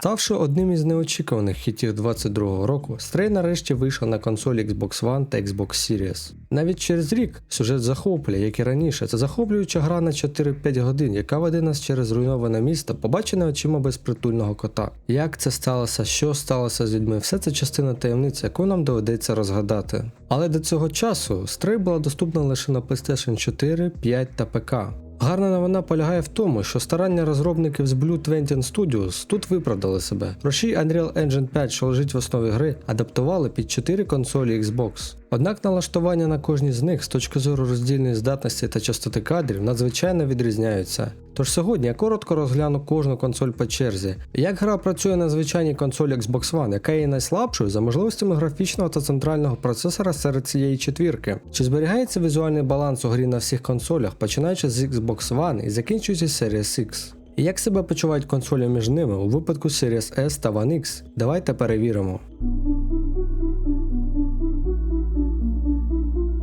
Ставши одним із неочікуваних хітів 22-го року, Stray нарешті вийшов на консолі Xbox One та Xbox Series. Навіть через рік сюжет захоплює, як і раніше. Це захоплююча гра на 4-5 годин, яка веде нас через зруйноване місто, побачене очима безпритульного кота. Як це сталося, що сталося з людьми, все це частина таємниці, яку нам доведеться розгадати. Але до цього часу Stray була доступна лише на PlayStation 4, 5 та ПК. Гарна новина полягає в тому, що старання розробників з Blue Twenty Studios тут виправдали себе. Гроші Unreal Engine 5, що лежить в основі гри, адаптували під 4 консолі Xbox. Однак налаштування на кожній з них з точки зору роздільної здатності та частоти кадрів надзвичайно відрізняються. Тож сьогодні я коротко розгляну кожну консоль по черзі. Як гра працює на звичайній консолі Xbox One, яка є найслабшою за можливостями графічного та центрального процесора серед цієї четвірки. Чи зберігається візуальний баланс у грі на всіх консолях, починаючи з Xbox One і закінчуючи Series X? І як себе почувають консолі між ними у випадку Series S та One X? Давайте перевіримо.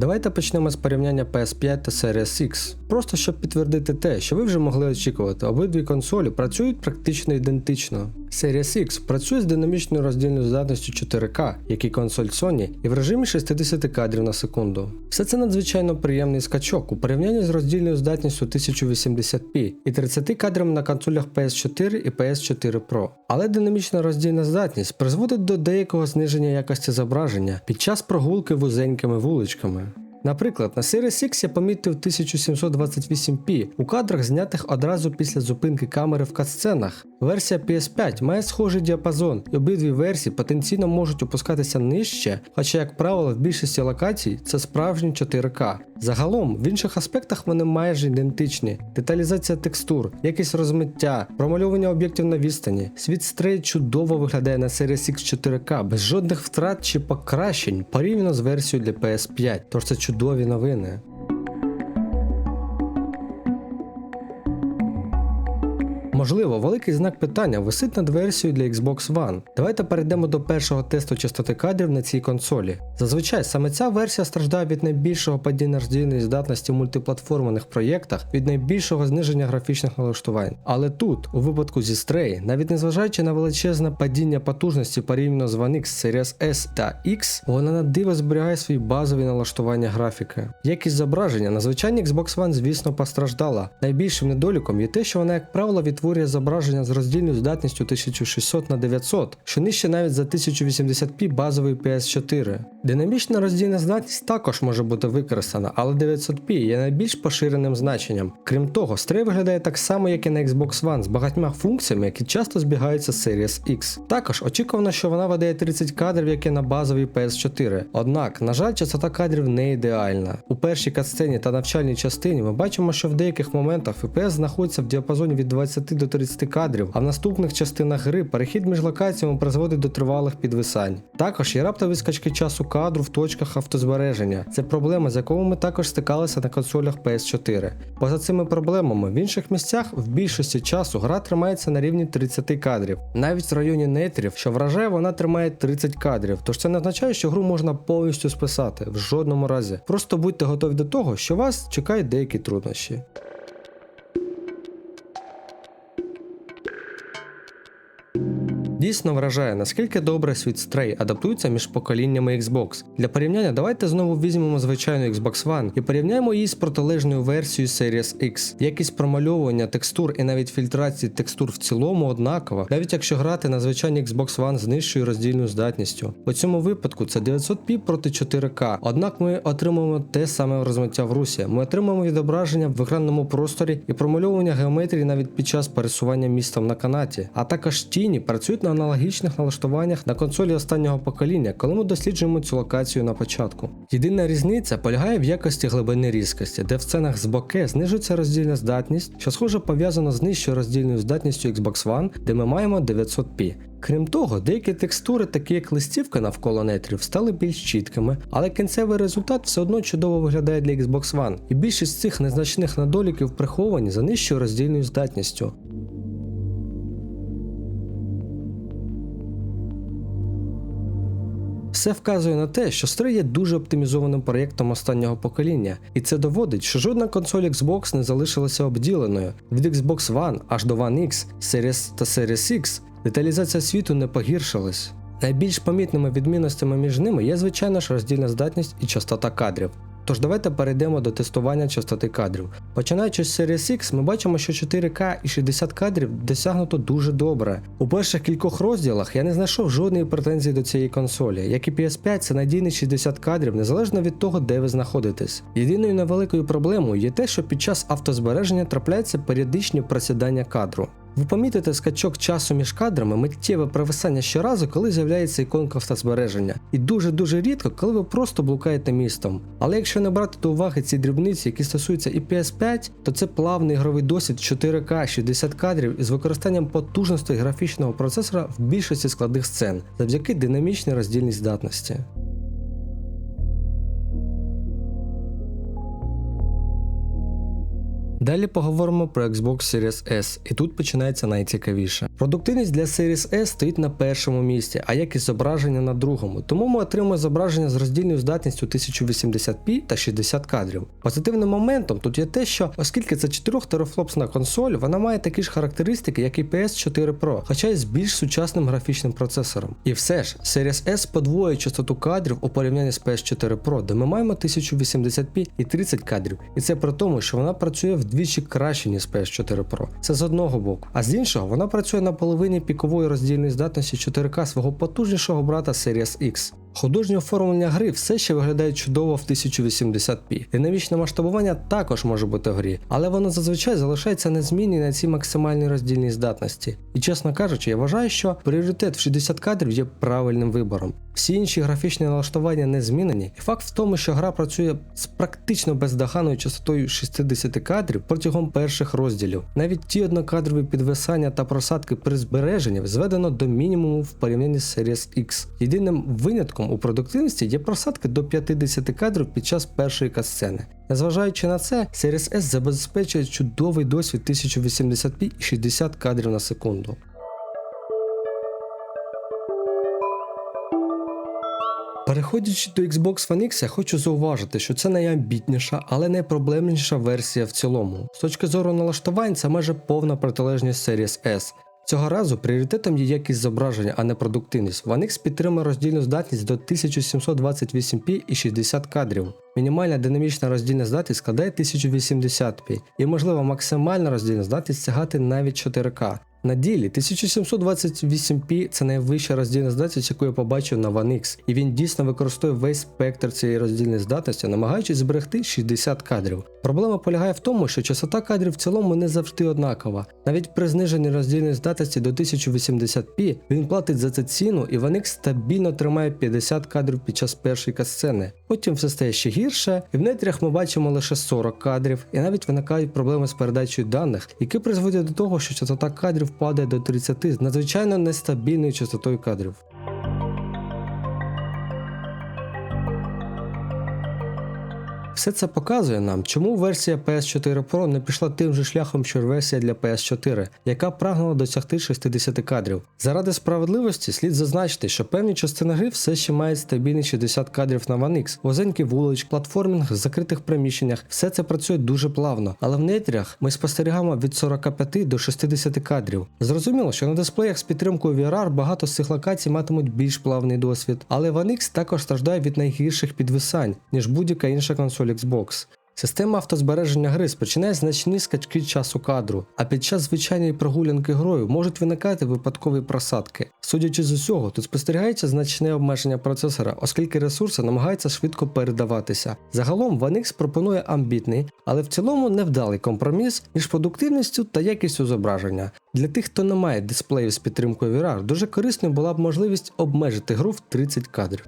Давайте почнемо з порівняння PS5 та Series X. Просто щоб підтвердити те, що ви вже могли очікувати, обидві консолі працюють практично ідентично. Series X працює з динамічною роздільною здатністю 4К, як і консоль Sony, і в режимі 60 кадрів на секунду. Все це надзвичайно приємний скачок у порівнянні з роздільною здатністю 1080p і 30 кадрами на консолях PS4 і PS4 Pro. Але динамічна роздільна здатність призводить до деякого зниження якості зображення під час прогулки вузенькими вуличками. Наприклад, на Series X я помітив 1728p у кадрах, знятих одразу після зупинки камери в катсценах. Версія PS5 має схожий діапазон, і обидві версії потенційно можуть опускатися нижче, хоча, як правило, в більшості локацій це справжні 4К. Загалом, в інших аспектах вони майже ідентичні: деталізація текстур, якість розмиття, промальовування об'єктів на відстані. Світ Stray чудово виглядає на Series X 4K, без жодних втрат чи покращень порівняно з версією для PS5, тож це чудові новини. Можливо, великий знак питання висить над версією для Xbox One. Давайте перейдемо до першого тесту частоти кадрів на цій консолі. Зазвичай саме ця версія страждає від найбільшого падіння роздільної здатності в мультиплатформених проєктах, від найбільшого зниження графічних налаштувань. Але тут, у випадку зі Stray, навіть незважаючи на величезне падіння потужності порівняно з One X, Series S та X, вона на диво зберігає свої базові налаштування графіки. Якість зображення на звичайній Xbox One, звісно, постраждала. Найбільшим недоліком є те, що вона, як правило, відтворює зображення з роздільною здатністю 1600 на 900, що нижче навіть за 1080p базової PS4. Динамічна роздільна здатність також може бути використана, але 900p є найбільш поширеним значенням. Крім того, Stray виглядає так само, як і на Xbox One, з багатьма функціями, які часто збігаються з Series X. Також очікувано, що вона видає 30 кадрів, як і на базовій PS4. Однак, на жаль, частота кадрів не ідеальна. У першій катсцені та навчальній частині ми бачимо, що в деяких моментах FPS знаходиться в діапазоні від 20 до 30 кадрів, а в наступних частинах гри перехід між локаціями призводить до тривалих підвисань. Також є раптові скачки часу кадру в точках автозбереження. Це проблема, з якою ми також стикалися на консолях PS4. Поза цими проблемами в інших місцях в більшості часу гра тримається на рівні 30 кадрів. Навіть в районі нетрів, що вражає, вона тримає 30 кадрів. Тож це не означає, що гру можна повністю списати в жодному разі. Просто будьте готові до того, що вас чекають деякі труднощі. Дійсно вражає, наскільки добре світ Stray адаптується між поколіннями Xbox. Для порівняння давайте знову візьмемо звичайну Xbox One і порівняємо її з протилежною версією Series X. Якість промальовування текстур і навіть фільтрації текстур в цілому однакова, навіть якщо грати на звичайній Xbox One з нижчою роздільною здатністю. У цьому випадку це 900p проти 4К. Однак ми отримуємо те саме розмиття в русі. Ми отримуємо відображення в екранному просторі і промальовування геометрії навіть під час пересування містом на канаті, а також тіні працюють на аналогічних налаштуваннях на консолі останнього покоління, коли ми досліджуємо цю локацію на початку. Єдина різниця полягає в якості глибини різкості, де в сценах з боке знижується роздільна здатність, що схоже пов'язано з нижчою роздільною здатністю Xbox One, де ми маємо 900p. Крім того, деякі текстури, такі як листівка навколо нетрів, стали більш чіткими, але кінцевий результат все одно чудово виглядає для Xbox One, і більшість цих незначних недоліків приховані за нижчою роздільною здатністю. Все вказує на те, що Stray є дуже оптимізованим проєктом останнього покоління, і це доводить, що жодна консоль Xbox не залишилася обділеною від Xbox One аж до One X, Series та Series X Деталізація світу не погіршилась. Найбільш помітними відмінностями між ними є, звичайно ж, роздільна здатність і частота кадрів. Тож давайте перейдемо до тестування частоти кадрів. Починаючи з Series X, ми бачимо, що 4К і 60 кадрів досягнуто дуже добре. У перших кількох розділах я не знайшов жодної претензії до цієї консолі, як і PS5, це надійний 60 кадрів незалежно від того, де ви знаходитесь. Єдиною невеликою проблемою є те, що під час автозбереження трапляються періодичні просідання кадру. Ви помітите скачок часу між кадрами, миттєве провисання щоразу, коли з'являється іконка автозбереження, і дуже-дуже рідко, коли ви просто блукаєте містом. Але якщо не брати до уваги ці дрібниці, які стосуються і PS5, то це плавний ігровий досвід 4К 60 кадрів із використанням потужностей графічного процесора в більшості складних сцен завдяки динамічній роздільній здатності. Далі поговоримо про Xbox Series S, і тут починається найцікавіше. Продуктивність для Series S стоїть на першому місці, а якість зображення на другому. Тому ми отримуємо зображення з роздільною здатністю 1080p та 60 кадрів. Позитивним моментом тут є те, що оскільки це 4 терафлопсна консоль, вона має такі ж характеристики, як і PS4 Pro, хоча й з більш сучасним графічним процесором. І все ж, Series S подвоює частоту кадрів у порівнянні з PS4 Pro, де ми маємо 1080p і 30 кадрів. І це при тому, що вона працює вдвічі краще, ніж PS4 Pro. Це з одного боку. А з іншого, вона працює на половині пікової роздільної здатності 4К свого потужнішого брата Series X. Художнє оформлення гри все ще виглядає чудово в 1080p. Динамічне масштабування також може бути в грі, але воно зазвичай залишається незмінним на цій максимальній роздільній здатності. І чесно кажучи, я вважаю, що пріоритет в 60 кадрів є правильним вибором. Всі інші графічні налаштування не змінені, і факт в тому, що гра працює з практично бездоганною частотою 60 кадрів протягом перших розділів. Навіть ті однокадрові підвисання та просадки при збереженні зведено до мінімуму в порівнянні з Series X. Єдиним винятком у продуктивності є просадки до 50 кадрів під час першої катсцени. Незважаючи на це, Series S забезпечує чудовий досвід 1080p і 60 кадрів на секунду. Переходячи до Xbox One X, я хочу зауважити, що це найамбітніша, але найпроблемніша версія в цілому. З точки зору налаштувань, це майже повна протилежність Series S. Цього разу пріоритетом є якість зображення, а не продуктивність. X підтримує роздільну здатність до 1728p і 60 кадрів. Мінімальна динамічна роздільна здатність складає 1080p, і можливо максимальна роздільна здатність сягати навіть 4К. На ділі 1728p це найвища роздільна здатність, яку я побачив на One X, і він дійсно використовує весь спектр цієї роздільної здатності, намагаючись зберегти 60 кадрів. Проблема полягає в тому, що частота кадрів в цілому не завжди однакова. Навіть при зниженні роздільної здатності до 1080p він платить за це ціну, і One стабільно тримає 50 кадрів під час першої катсцени. Потім все стає ще гірше, і в нетрях ми бачимо лише 40 кадрів, і навіть виникають проблеми з передачею даних, які призводять до того, що частота кадрів падає до 30 з надзвичайно нестабільною частотою кадрів. Все це показує нам, чому версія PS4 Pro не пішла тим же шляхом, що версія для PS4, яка прагнула досягти 60 кадрів. Заради справедливості слід зазначити, що певні частини гри все ще мають стабільні 60 кадрів на One X, возенький вулич, платформінг в закритих приміщеннях, все це працює дуже плавно, але в нетрях ми спостерігаємо від 45 до 60 кадрів. Зрозуміло, що на дисплеях з підтримкою VRR багато з цих локацій матимуть більш плавний досвід, але One X також страждає від найгірших підвисань, ніж будь-яка інша консоль Xbox. Система автозбереження гри спричиняє значні скачки часу кадру, а під час звичайної прогулянки грою можуть виникати випадкові просадки. Судячи з усього, тут спостерігається значне обмеження процесора, оскільки ресурси намагаються швидко передаватися. Загалом One X пропонує амбітний, але в цілому невдалий компроміс між продуктивністю та якістю зображення. Для тих, хто не має дисплеїв з підтримкою VR, дуже корисною була б можливість обмежити гру в 30 кадрів.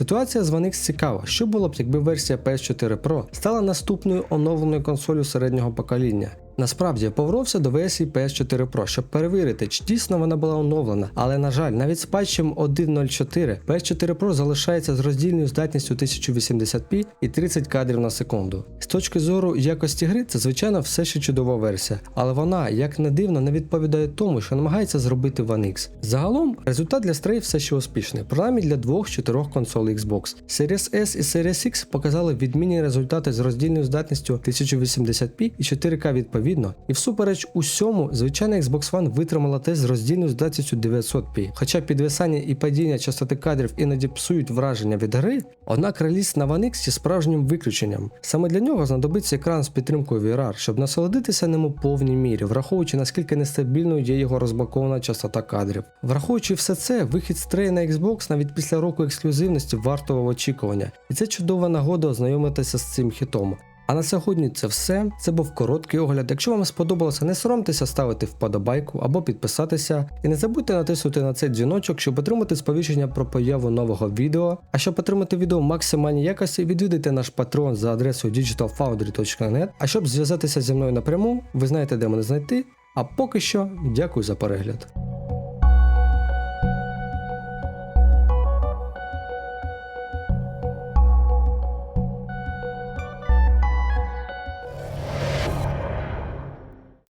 Ситуація з One X цікава. Що було б, якби версія PS4 Pro стала наступною оновленою консолью середнього покоління? Насправді я повернувся до версії PS4 Pro, щоб перевірити, чи дійсно вона була оновлена, але на жаль, навіть з патчем 1.04 PS4 Pro залишається з роздільною здатністю 1080p і 30 кадрів на секунду. З точки зору якості гри, це звичайно все ще чудова версія, але вона, як не дивно, не відповідає тому, що намагається зробити One X. Загалом, результат для стрей все ще успішний, принаймні для двох-чотирьох консолей Xbox. Series S і Series X показали відмінні результати з роздільною здатністю 1080p і 4К відповідно відповідно. І всупереч усьому, звичайна Xbox One витримала тест з роздільною здатністю 900p. Хоча підвисання і падіння частоти кадрів іноді псують враження від гри, однак реліз на One X є справжнім виключенням. Саме для нього знадобиться екран з підтримкою VRR, щоб насолодитися ним у повній мірі, враховуючи наскільки нестабільною є його розблокована частота кадрів. Враховуючи все це, вихід стрей на Xbox навіть після року ексклюзивності вартого очікування, і це чудова нагода ознайомитися з цим хітом. А на сьогодні це все. Це був короткий огляд. Якщо вам сподобалося, не соромтеся ставити вподобайку або підписатися. І не забудьте натиснути на цей дзвіночок, щоб отримати сповіщення про появу нового відео. А щоб отримати відео в максимальній якості, відвідайте наш патрон за адресою digitalfoundry.net. А щоб зв'язатися зі мною напряму, ви знаєте, де мене знайти. А поки що, дякую за перегляд.